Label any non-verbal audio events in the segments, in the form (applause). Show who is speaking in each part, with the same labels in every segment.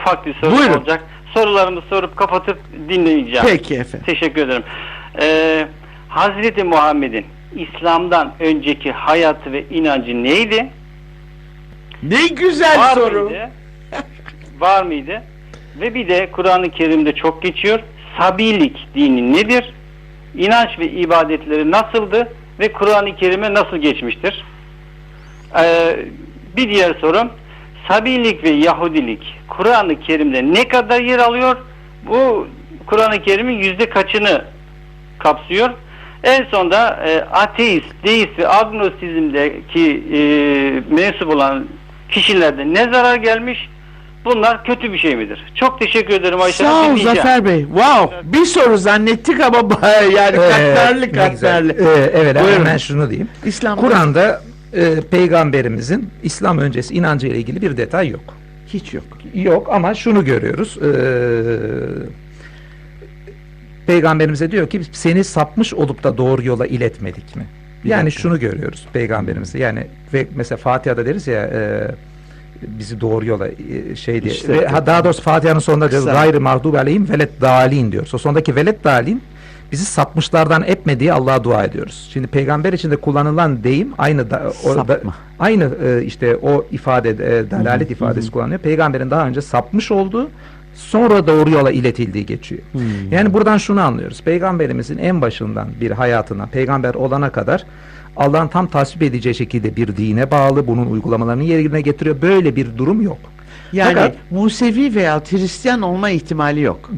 Speaker 1: ufak bir soru
Speaker 2: Buyurun.
Speaker 1: olacak. Sorularımı sorup kapatıp dinleyeceğim.
Speaker 2: Peki efendim.
Speaker 1: Teşekkür ederim. Ee, Hazreti Muhammed'in İslam'dan önceki hayatı ve inancı neydi?
Speaker 2: Ne güzel
Speaker 1: Var
Speaker 2: soru.
Speaker 1: mıydı? (laughs) Var mıydı? Ve bir de Kur'an-ı Kerim'de çok geçiyor. Sabilik dini nedir? İnanç ve ibadetleri nasıldı? Ve Kur'an-ı Kerim'e nasıl geçmiştir? Ee, bir diğer sorum. Sabilik ve Yahudilik Kur'an-ı Kerim'de ne kadar yer alıyor? Bu Kur'an-ı Kerim'in yüzde kaçını kapsıyor? En sonda e, ateist, deist ve agnosizmdeki e, mensup olan kişilerde ne zarar gelmiş? Bunlar kötü bir şey midir? Çok teşekkür ederim Ayşe
Speaker 2: Sağ ol. Zafer Bey. Wow. Bir soru zannettik ama (laughs) yani
Speaker 3: güzel.
Speaker 2: katlarlı.
Speaker 3: Ee, evet
Speaker 2: Buyurun.
Speaker 3: hemen şunu diyeyim.
Speaker 2: İslam'da
Speaker 3: Kur'an'da e, peygamberimizin İslam öncesi inancı ile ilgili bir detay yok.
Speaker 2: hiç yok.
Speaker 3: Yok ama şunu görüyoruz. Ee, peygamberimize diyor ki seni sapmış olup da doğru yola iletmedik mi?
Speaker 2: Bir
Speaker 3: yani
Speaker 2: dakika.
Speaker 3: şunu görüyoruz peygamberimize. Yani ve mesela Fatiha'da deriz ya e, bizi doğru yola e, şey diye.
Speaker 2: İşte-
Speaker 3: Ve ha, daha doğrusu Fatiha'nın sonunda diyor gayrı mağdubi aleyhim velet dalin diyor. O sondaki velet dalin bizi sapmışlardan etme diye Allah'a dua ediyoruz. Şimdi peygamber için de kullanılan deyim aynı da, orada
Speaker 2: Sapma.
Speaker 3: aynı e, işte o ifade e, dalalet ifadesi kullanıyor. Peygamberin daha önce sapmış olduğu sonra doğru yola iletildiği geçiyor. Yani buradan şunu anlıyoruz. Peygamberimizin en başından bir hayatına peygamber olana kadar Allah'ın tam tasvip edeceği şekilde bir dine bağlı bunun uygulamalarını yerine getiriyor. Böyle bir durum yok.
Speaker 2: Yani
Speaker 3: Fakat-
Speaker 2: Musevi veya Hristiyan olma ihtimali yok.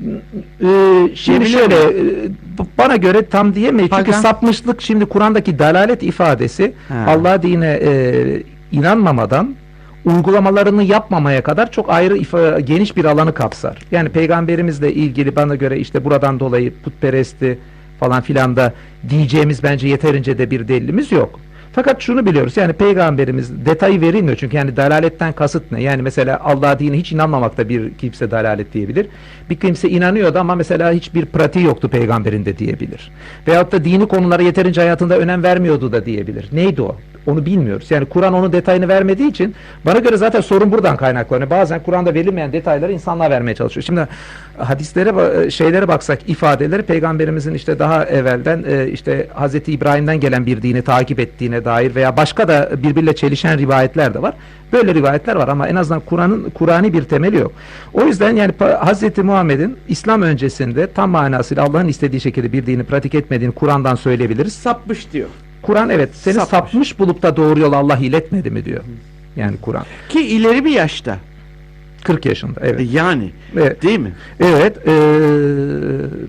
Speaker 3: Ee, şimdi
Speaker 2: Diyebilir
Speaker 3: şöyle e, b- bana göre tam diyemeyiz. Çünkü
Speaker 2: Pagan.
Speaker 3: sapmışlık şimdi Kur'an'daki dalalet ifadesi. Allah dine e, inanmamadan uygulamalarını yapmamaya kadar çok ayrı geniş bir alanı kapsar. Yani peygamberimizle ilgili bana göre işte buradan dolayı putperesti falan filan da diyeceğimiz bence yeterince de bir delilimiz yok. Fakat şunu biliyoruz yani peygamberimiz detayı verilmiyor çünkü yani dalaletten kasıt ne? Yani mesela Allah dini hiç inanmamakta bir kimse dalalet diyebilir. Bir kimse inanıyordu ama mesela hiçbir pratiği yoktu peygamberinde diyebilir. Veyahut da dini konulara yeterince hayatında önem vermiyordu da diyebilir. Neydi o? Onu bilmiyoruz. Yani Kur'an onun detayını vermediği için bana göre zaten sorun buradan kaynaklanıyor. Bazen Kur'an'da verilmeyen detayları insanlar vermeye çalışıyor. Şimdi hadislere ba- şeylere baksak ifadeleri peygamberimizin işte daha evvelden e, işte Hazreti İbrahim'den gelen bir dini takip ettiğine dair veya başka da birbiriyle çelişen rivayetler de var. Böyle rivayetler var ama en azından Kur'an'ın Kur'ani bir temeli yok. O yüzden yani Hazreti Muhammed'in İslam öncesinde tam manasıyla Allah'ın istediği şekilde bir dini pratik etmediğini Kur'an'dan söyleyebiliriz.
Speaker 2: Sapmış diyor.
Speaker 3: Kur'an evet seni
Speaker 2: Sapmış.
Speaker 3: sapmış. bulup da doğru yola Allah iletmedi mi diyor. Yani Kur'an.
Speaker 2: Ki ileri bir yaşta.
Speaker 3: 40 yaşında
Speaker 2: E,
Speaker 3: evet.
Speaker 2: Yani
Speaker 3: Evet.
Speaker 2: değil mi?
Speaker 3: Evet. eee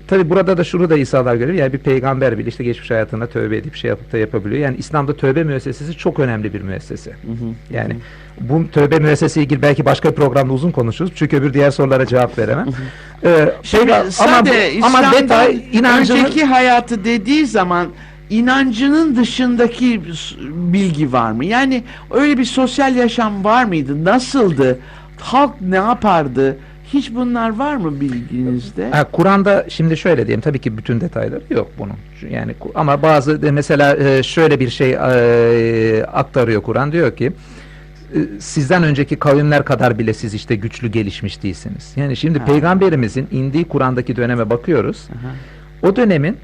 Speaker 3: tabi burada da şunu da İsa'lar görüyor. Yani bir peygamber bile işte geçmiş hayatına tövbe edip şey yapıp da yapabiliyor. Yani İslam'da tövbe müessesesi çok önemli bir müessese. Yani bu tövbe müessesesiyle ilgili belki başka bir programda uzun konuşuruz. Çünkü öbür diğer sorulara cevap veremem.
Speaker 2: Şimdi
Speaker 3: peyga- ama,
Speaker 2: sade
Speaker 3: bu- ama
Speaker 2: İslam'dan
Speaker 3: detay inancının
Speaker 2: önceki hayatı dediği zaman inancının dışındaki bilgi var mı? Yani öyle bir sosyal yaşam var mıydı? Nasıldı? Halk ne yapardı? Hiç bunlar var mı bilginizde?
Speaker 3: Ha, Kur'an'da şimdi şöyle diyeyim tabii ki bütün detayları yok bunun. Yani ama bazı de mesela e, şöyle bir şey e, aktarıyor Kur'an diyor ki e, sizden önceki kavimler kadar bile siz işte güçlü gelişmiş değilsiniz. Yani şimdi
Speaker 2: Ha.
Speaker 3: peygamberimizin indiği Kur'an'daki döneme bakıyoruz.
Speaker 2: Aha.
Speaker 3: O dönemin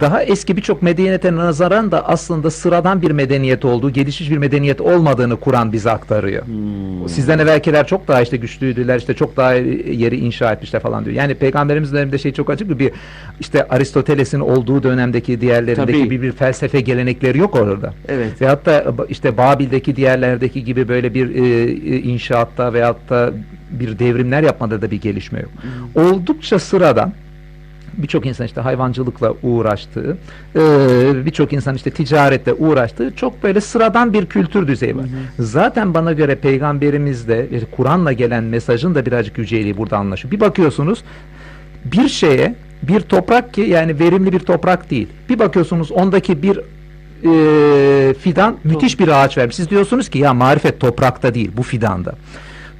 Speaker 3: daha eski birçok medeniyete nazaran da aslında sıradan bir medeniyet olduğu, gelişmiş bir medeniyet olmadığını Kur'an bize aktarıyor. Sizden evvelkiler çok daha işte güçlüydüler, işte çok daha yeri inşa etmişler falan diyor. Yani peygamberimiz döneminde şey çok açık bir işte Aristoteles'in olduğu dönemdeki diğerlerindeki
Speaker 2: Tabii.
Speaker 3: bir, bir felsefe gelenekleri yok orada.
Speaker 2: Evet.
Speaker 3: Ve hatta işte Babil'deki diğerlerdeki gibi böyle bir e, e, inşaatta veyahut da bir devrimler yapmada da bir gelişme yok. Oldukça sıradan birçok insan işte hayvancılıkla uğraştığı, e, birçok insan işte ticaretle uğraştığı çok böyle sıradan bir kültür düzeyi var. Zaten bana göre peygamberimizde e, Kur'an'la gelen mesajın da birazcık yüceliği burada anlaşıyor. Bir bakıyorsunuz bir şeye bir toprak ki yani verimli bir toprak değil. Bir bakıyorsunuz ondaki bir e, fidan müthiş bir ağaç vermiş. Siz diyorsunuz ki ya marifet toprakta değil bu fidanda.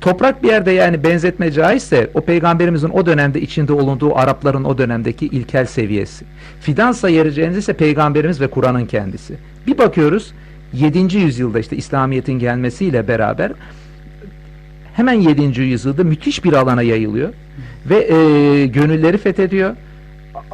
Speaker 3: Toprak bir yerde yani benzetme caizse o peygamberimizin o dönemde içinde bulunduğu Arapların o dönemdeki ilkel seviyesi. Fidansa yereceğiniz ise peygamberimiz ve Kur'an'ın kendisi. Bir bakıyoruz 7. yüzyılda işte İslamiyet'in gelmesiyle beraber hemen 7. yüzyılda müthiş bir alana yayılıyor ve e, gönülleri fethediyor.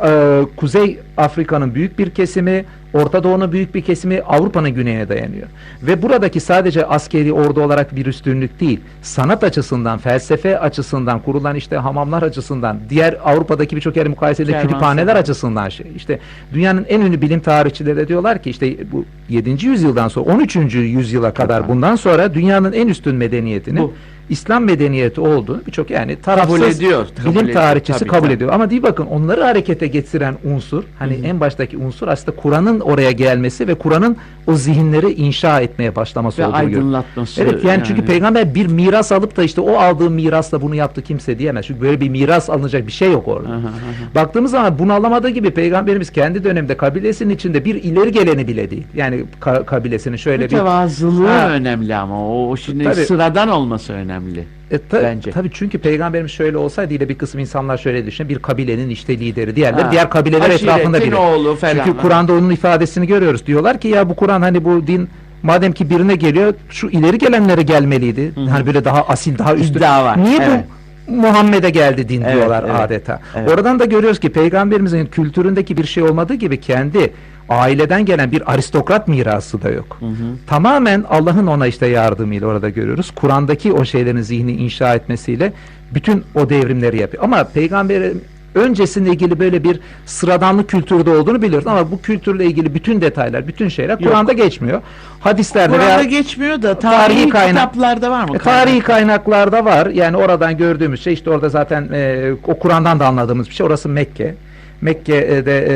Speaker 3: E, Kuzey Afrika'nın büyük bir kesimi, Orta Doğu'nun büyük bir kesimi Avrupa'nın güneyine dayanıyor. Ve buradaki sadece askeri ordu olarak bir üstünlük değil, sanat açısından, felsefe açısından, kurulan işte hamamlar açısından, diğer Avrupa'daki birçok yer mukayesede kütüphaneler açısından şey. İşte dünyanın en ünlü bilim tarihçileri de diyorlar ki işte bu 7. yüzyıldan sonra 13. yüzyıla kadar bundan sonra dünyanın en üstün medeniyetinin
Speaker 2: Bu.
Speaker 3: İslam medeniyeti olduğunu birçok yani tarafsız
Speaker 2: Kabul ediyor, kabul
Speaker 3: bilim
Speaker 2: ediyor.
Speaker 3: tarihçisi kabul
Speaker 2: tabii.
Speaker 3: ediyor. Ama değil bakın onları harekete getiren unsur hani en baştaki unsur aslında Kur'an'ın oraya gelmesi ve Kur'an'ın o zihinleri inşa etmeye başlaması
Speaker 2: Ve
Speaker 3: olduğunu
Speaker 2: aydınlatması.
Speaker 3: Evet yani, çünkü peygamber bir miras alıp da işte o aldığı mirasla bunu yaptı kimse diyemez. Çünkü böyle bir miras alınacak bir şey yok orada.
Speaker 2: Aha, aha.
Speaker 3: Baktığımız zaman bunalamadığı gibi peygamberimiz kendi dönemde kabilesinin içinde bir ileri geleni bile değil. Yani ka- kabilesinin şöyle bir
Speaker 2: Mütevazılığı önemli ama o, o şimdi
Speaker 3: Tabii.
Speaker 2: sıradan olması önemli.
Speaker 3: E, ta-
Speaker 2: Bence.
Speaker 3: Tabii çünkü peygamberimiz şöyle olsaydı yine bir kısım insanlar şöyle düşünüyor. Bir kabilenin işte lideri. Diğerleri
Speaker 2: Ha.
Speaker 3: diğer kabileler
Speaker 2: Aşiretin
Speaker 3: etrafında biri.
Speaker 2: oğlu falan.
Speaker 3: Çünkü Kur'an'da onun ifadesini görüyoruz. Diyorlar ki ya bu Kur'an hani bu din madem ki birine geliyor şu ileri gelenlere gelmeliydi.
Speaker 2: hı.
Speaker 3: Hani böyle daha asil daha.
Speaker 2: İddia var,
Speaker 3: Niye
Speaker 2: evet.
Speaker 3: bu Muhammed'e geldi din
Speaker 2: Evet,
Speaker 3: diyorlar
Speaker 2: evet,
Speaker 3: adeta.
Speaker 2: evet.
Speaker 3: Oradan da görüyoruz ki peygamberimizin kültüründeki bir şey olmadığı gibi kendi aileden gelen bir aristokrat mirası da yok.
Speaker 2: Hı hı.
Speaker 3: Tamamen Allah'ın ona işte yardımıyla orada görüyoruz. Kur'an'daki o şeylerin zihni inşa etmesiyle bütün o devrimleri yapıyor. Ama peygamberin öncesinde ilgili böyle bir sıradanlık kültürde olduğunu biliyoruz ama bu kültürle ilgili bütün detaylar, bütün şeyler Kur'an'da geçmiyor. Hadislerde
Speaker 2: Kur'an'da
Speaker 3: veya
Speaker 2: geçmiyor da
Speaker 3: Tarihi
Speaker 2: tarihi
Speaker 3: kaynak-
Speaker 2: kitaplarda var mı?
Speaker 3: e, tarihi kaynaklarda var. Yani oradan gördüğümüz şey işte orada zaten e, o Kur'an'dan da anladığımız bir şey. Orası Mekke. Mekke'de e,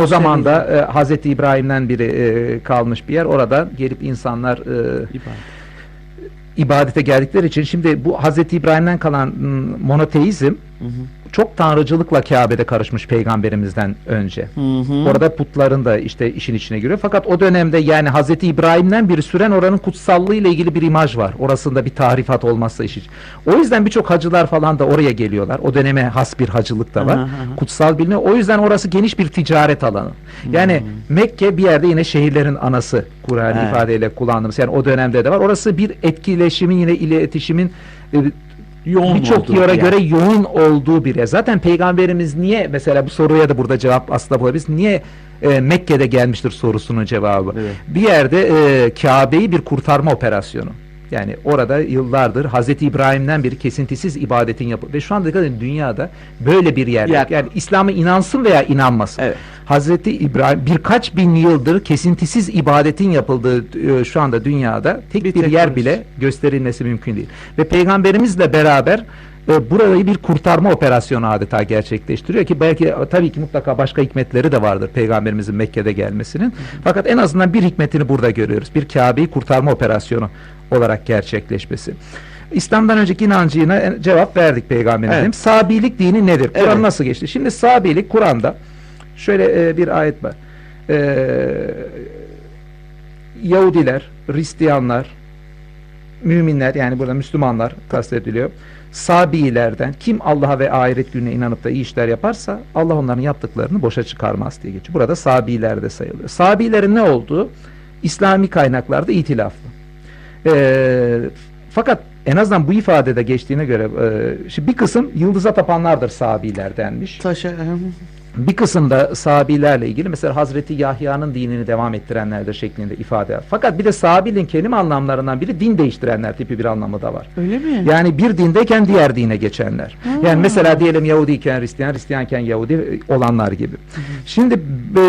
Speaker 3: o zaman da e, Hazreti İbrahim'den biri e, kalmış bir yer. Orada gelip insanlar e,
Speaker 2: İbadet.
Speaker 3: ibadete geldikleri için şimdi bu Hazreti İbrahim'den kalan m, monoteizm
Speaker 2: Hı hı.
Speaker 3: çok tanrıcılıkla Kabe'de karışmış peygamberimizden önce.
Speaker 2: Hı hı.
Speaker 3: Orada putların da işte işin içine giriyor. Fakat o dönemde yani Hazreti İbrahim'den biri süren oranın kutsallığı ile ilgili bir imaj var. Orasında bir tarifat olmazsa iş. O yüzden birçok hacılar falan da oraya geliyorlar. O döneme has bir hacılık da var.
Speaker 2: Aha, aha.
Speaker 3: Kutsal biliniyor. O yüzden orası geniş bir ticaret alanı. Yani Mekke bir yerde yine şehirlerin anası Kur'an
Speaker 2: Evet.
Speaker 3: ifadeyle kullandığımız. Yani o dönemde de var. Orası bir etkileşimin yine iletişimin e, birçok
Speaker 2: bir yer.
Speaker 3: göre yoğun olduğu bir yer. Zaten peygamberimiz niye mesela bu soruya da burada cevap aslında bulabiliriz. Niye e, Mekke'de gelmiştir sorusunun cevabı.
Speaker 2: Evet.
Speaker 3: Bir yerde e, Kabe'yi bir kurtarma operasyonu. Yani orada yıllardır Hazreti İbrahim'den bir kesintisiz ibadetin yapı ve şu anda dünyada böyle bir yer.
Speaker 2: Yer.
Speaker 3: Yani İslam'a inansın veya inanmasın.
Speaker 2: Evet.
Speaker 3: Hazreti İbrahim birkaç bin yıldır kesintisiz ibadetin yapıldığı e, şu anda dünyada tek
Speaker 2: Bir
Speaker 3: bir, yer bile gösterilmesi mümkün değil. Ve peygamberimizle beraber e, burayı bir kurtarma operasyonu adeta gerçekleştiriyor ki belki e, tabii ki mutlaka başka hikmetleri de vardır peygamberimizin Mekke'de gelmesinin. Fakat en azından bir hikmetini burada görüyoruz. Bir Kabe'yi kurtarma operasyonu olarak gerçekleşmesi. İslam'dan önceki inancına cevap verdik peygamberimizin.
Speaker 2: Evet.
Speaker 3: Sabilik dini nedir? Kur'an
Speaker 2: Evet.
Speaker 3: nasıl geçti? Şimdi Sabilik Kur'an'da şöyle e, bir ayet var. E, Yahudiler, Hristiyanlar, müminler yani burada Müslümanlar kastediliyor. Sabiilerden kim Allah'a ve ahiret gününe inanıp da iyi işler yaparsa Allah onların yaptıklarını boşa çıkarmaz diye geçiyor. Burada Sabiiler de sayılıyor. Sabiilerin ne olduğu İslami kaynaklarda itilaflı. Ee, fakat en azından bu ifadede geçtiğine göre e, şimdi bir kısım yıldıza tapanlardır Sabiiler denmiş.
Speaker 2: Taşa,
Speaker 3: Bir kısım da sahabilerle ilgili mesela Hazreti Yahya'nın dinini devam ettirenlerdir şeklinde ifade. Fakat bir de sahabinin kelime anlamlarından biri din değiştirenler tipi bir anlamı da var.
Speaker 2: öyle mi?
Speaker 3: Yani bir dindeyken diğer dine geçenler. Yani mesela diyelim Yahudiyken Hristiyan, Hristiyanken Yahudi olanlar gibi. Şimdi e,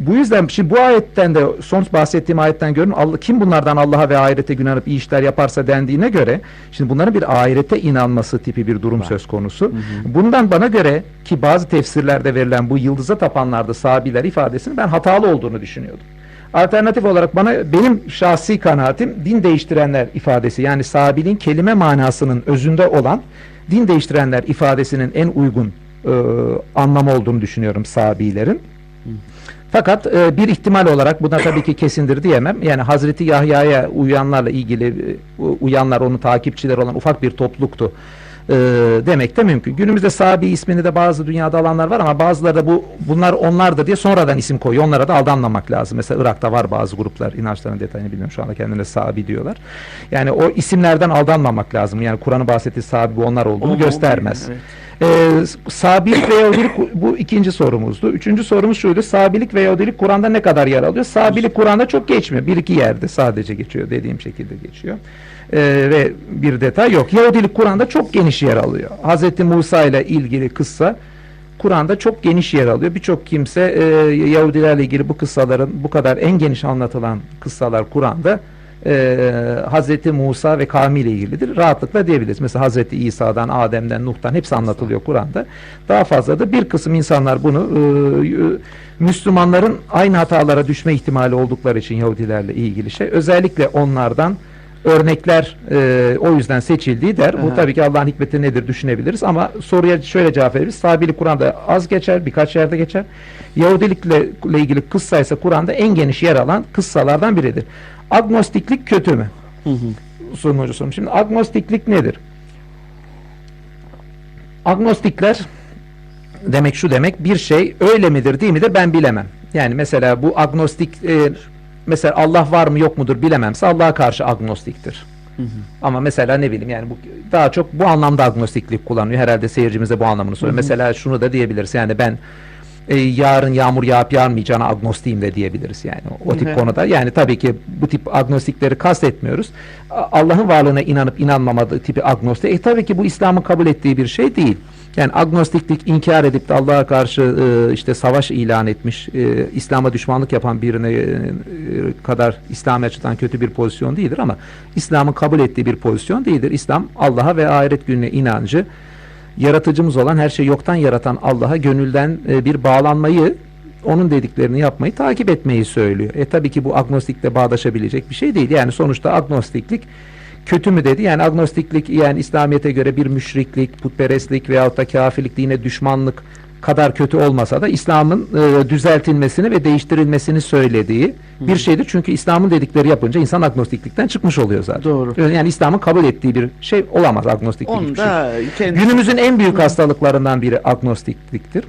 Speaker 3: bu yüzden şimdi bu ayetten de son bahsettiğim ayetten görün Allah, kim bunlardan Allah'a ve ahirete güvenip iyi işler yaparsa dendiğine göre şimdi bunların bir ahirete inanması tipi bir durum söz konusu. Bundan bana göre ki bazı tefsirlerde verilen bu yıldıza tapanlarda sahabiler ifadesinin ben hatalı olduğunu düşünüyordum. Alternatif olarak bana benim şahsi kanaatim din değiştirenler ifadesi yani sabilin kelime manasının özünde olan din değiştirenler ifadesinin en uygun e, anlamı olduğunu düşünüyorum sabilerin. Fakat e, bir ihtimal olarak buna tabii ki kesindir diyemem. Yani Hazreti Yahya'ya uyanlarla ilgili e, uyanlar onun takipçileri olan ufak bir topluluktu. e, demek de mümkün. Günümüzde Sabi ismini de bazı dünyada alanlar var ama bazıları da bu bunlar onlardır diye sonradan isim koyuyor. Onlara da aldanmamak lazım. Mesela Irak'ta var bazı gruplar inançlarının detayını bilmiyorum şu anda kendine Sabi diyorlar. Yani o isimlerden aldanmamak lazım. Yani Kur'an'ın bahsettiği Sabi onlar olduğunu
Speaker 2: O- o-
Speaker 3: göstermez.
Speaker 2: evet.
Speaker 3: Ee, sabilik ve Yahudilik bu ikinci sorumuzdu. Üçüncü sorumuz şuydu. Sabilik ve Yahudilik Kur'an'da ne kadar yer alıyor? Sabilik Kur'an'da çok geçmiyor. Bir iki yerde sadece geçiyor. Dediğim şekilde geçiyor. Ee, ve bir detay yok. Yahudilik Kur'an'da çok geniş yer alıyor. Hazreti Musa ile ilgili kıssa Kur'an'da çok geniş yer alıyor. Birçok kimse e, Yahudilerle ilgili bu kıssaların bu kadar en geniş anlatılan kıssalar Kur'an'da e, Hazreti Musa ve kavmi ile ilgilidir. Rahatlıkla diyebiliriz. Mesela Hazreti İsa'dan, Adem'den, Nuh'tan hepsi anlatılıyor Kur'an'da. Daha fazla da bir kısım insanlar bunu e, Müslümanların aynı hatalara düşme ihtimali oldukları için Yahudilerle ilgili şey. Özellikle onlardan örnekler e, o yüzden seçildiği der. Bu
Speaker 2: Aha.
Speaker 3: tabii ki Allah'ın hikmeti nedir düşünebiliriz ama soruya şöyle cevap veririz. Sabilik Kur'an'da az geçer, birkaç yerde geçer. Yahudilikle ile ilgili kıssa ise Kur'an'da en geniş yer alan kıssalardan biridir. Agnostiklik kötü mü?
Speaker 2: Hı hı.
Speaker 3: Sonucu sorum. Şimdi agnostiklik nedir? Agnostikler demek şu demek bir şey öyle midir değil midir ben bilemem. Yani mesela bu agnostik e, mesela Allah var mı yok mudur bilememse Allah'a karşı agnostiktir.
Speaker 2: Hı hı.
Speaker 3: Ama mesela ne bileyim yani bu daha çok bu anlamda agnostiklik kullanıyor. Herhalde seyircimiz de bu anlamını soruyor.
Speaker 2: Hı hı.
Speaker 3: Mesela şunu da diyebiliriz. Yani ben e, yarın yağmur yağıp yağmayacağına agnostiyim de diyebiliriz yani o tip
Speaker 2: Hı hı.
Speaker 3: konuda. Yani tabii ki bu tip agnostikleri kastetmiyoruz. Allah'ın varlığına inanıp inanmamadığı tipi agnostik. E tabii ki bu İslam'ın kabul ettiği bir şey değil. Yani agnostiklik inkar edip de Allah'a karşı e, işte savaş ilan etmiş, e, İslam'a düşmanlık yapan birine e, kadar İslam'ı açıdan kötü bir pozisyon değildir ama İslam'ın kabul ettiği bir pozisyon değildir. İslam Allah'a ve ahiret gününe inancı yaratıcımız olan her şeyi yoktan yaratan Allah'a gönülden bir bağlanmayı onun dediklerini yapmayı takip etmeyi söylüyor. E tabii ki bu agnostikle bağdaşabilecek bir şey değil. Yani sonuçta agnostiklik kötü mü dedi? Yani agnostiklik yani İslamiyet'e göre bir müşriklik, putperestlik veyahut da kafirlik, dine düşmanlık kadar kötü olmasa da İslam'ın e, düzeltilmesini ve değiştirilmesini söylediği bir şeydir. Çünkü İslam'ın dedikleri yapınca insan agnostiklikten çıkmış oluyor zaten.
Speaker 2: Doğru.
Speaker 3: Yani İslam'ın kabul ettiği bir şey olamaz agnostiklik.
Speaker 2: Onu
Speaker 3: hiçbir şey.
Speaker 2: da kendi
Speaker 3: Günümüzün en büyük hastalıklarından biri agnostikliktir.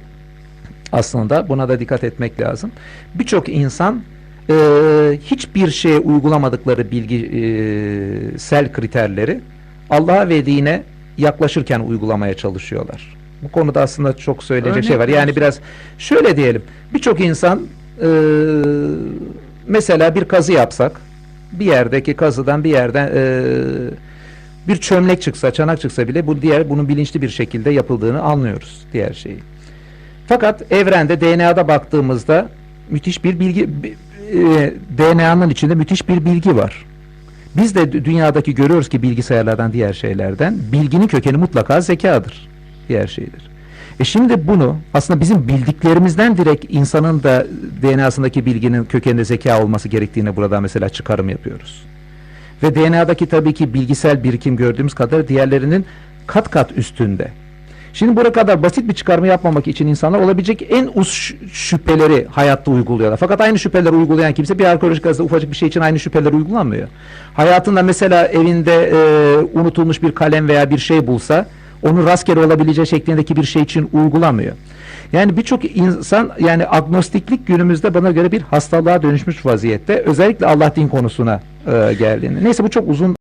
Speaker 3: Aslında buna da dikkat etmek lazım. Birçok insan e, hiçbir şeye uygulamadıkları bilgisel kriterleri Allah'a ve dine yaklaşırken uygulamaya çalışıyorlar. Bu konuda aslında çok söyleyecek
Speaker 2: Örnek
Speaker 3: şey var. Yani biraz şöyle diyelim. Birçok insan e, mesela bir kazı yapsak bir yerdeki kazıdan bir yerden e, bir çömlek çıksa, çanak çıksa bile bu diğer bunun bilinçli bir şekilde yapıldığını anlıyoruz diğer şeyi. Fakat evrende DNA'da baktığımızda müthiş bir bilgi bi- e, DNA'nın içinde müthiş bir bilgi var. Biz de dü- dünyadaki görüyoruz ki bilgisayarlardan diğer şeylerden bilginin kökeni mutlaka zekadır. Diğer şeydir. E şimdi bunu aslında bizim bildiklerimizden direkt insanın da DNA'sındaki bilginin kökeninde zeka olması gerektiğine burada mesela çıkarım yapıyoruz. Ve DNA'daki tabii ki bilgisel birikim gördüğümüz kadar diğerlerinin kat kat üstünde. Şimdi buraya kadar basit bir çıkarma yapmamak için insanlar olabilecek en uz şüpheleri hayatta uyguluyorlar. Fakat aynı şüpheleri uygulayan kimse bir arkeolojik kazıda ufacık bir şey için aynı şüpheleri uygulamıyor. Hayatında mesela evinde e, unutulmuş bir kalem veya bir şey bulsa onu rastgele olabileceği şeklindeki bir şey için uygulamıyor. Yani birçok insan yani agnostiklik günümüzde bana göre bir hastalığa dönüşmüş vaziyette. Özellikle Allah din konusuna e, geldiğini. Neyse bu çok uzun